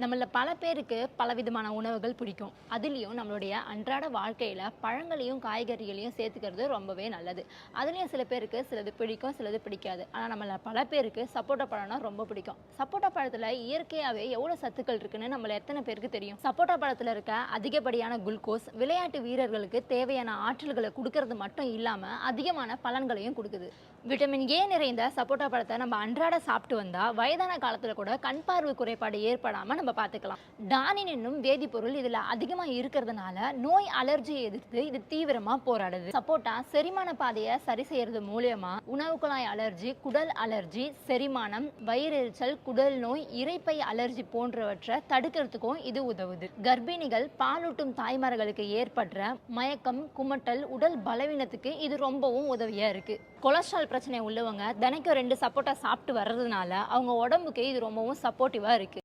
நம்மள பல பேருக்கு பலவிதமான உணவுகள் பிடிக்கும். அதுலேயும் நம்மளுடைய அன்றாட வாழ்க்கையில் பழங்களையும் காய்கறிகளையும் சேர்த்துக்கிறது ரொம்பவே நல்லது. அதுலேயும் சில பேருக்கு சிலது பிடிக்கும் சிலது பிடிக்காது. ஆனால் நம்மள பல பேருக்கு சப்போட்டா பழம்னா ரொம்ப பிடிக்கும். சப்போட்டா பழத்தில் இயற்கையாகவே எவ்வளோ சத்துக்கள் இருக்குன்னு நம்மள எத்தனை பேருக்கு தெரியும்? சப்போட்டா பழத்தில் இருக்க அதிகப்படியான குளுக்கோஸ் விளையாட்டு வீரர்களுக்கு தேவையான ஆற்றல்களை கொடுக்கறது மட்டும் இல்லாமல் அதிகமான பலன்களையும் கொடுக்குது. விட்டமின் ஏ நிறைந்த சப்போட்டா பழத்தை நம்ம அன்றாட சாப்பிட்டு வந்தால் வயதான காலத்தில் கூட கண் பார்வை குறைபாடு ஏற்படாமல் நம்ம பார்த்துக்கலாம். டானின் என்னும் வேதிப்பொருள் இதில் அதிகமாக இருக்கிறதுனால நோய் அலர்ஜியை எதிர்த்து இது தீவிரமாக போராடுது. சப்போட்டா செரிமான பாதையை சரி செய்யறது மூலியமா உணவு குழாய் அலர்ஜி குடல் அலர்ஜி செரிமானம் வயிறெரிச்சல் குடல் நோய் இரைப்பை அலர்ஜி போன்றவற்றை தடுக்கிறதுக்கும் இது உதவுது. கர்ப்பிணிகள் பாலூட்டும் தாய்மார்களுக்கு ஏற்படுற மயக்கம் குமட்டல் உடல் பலவீனத்துக்கு இது ரொம்பவும் உதவியா இருக்கு. கொலஸ்ட்ரால் பிரச்சனை உள்ளவங்க தினைக்கும் ரெண்டு சப்போட்டா சாப்பிட்டு வர்றதுனால அவங்க உடம்புக்கு இது ரொம்பவும் சப்போர்ட்டிவா இருக்கு.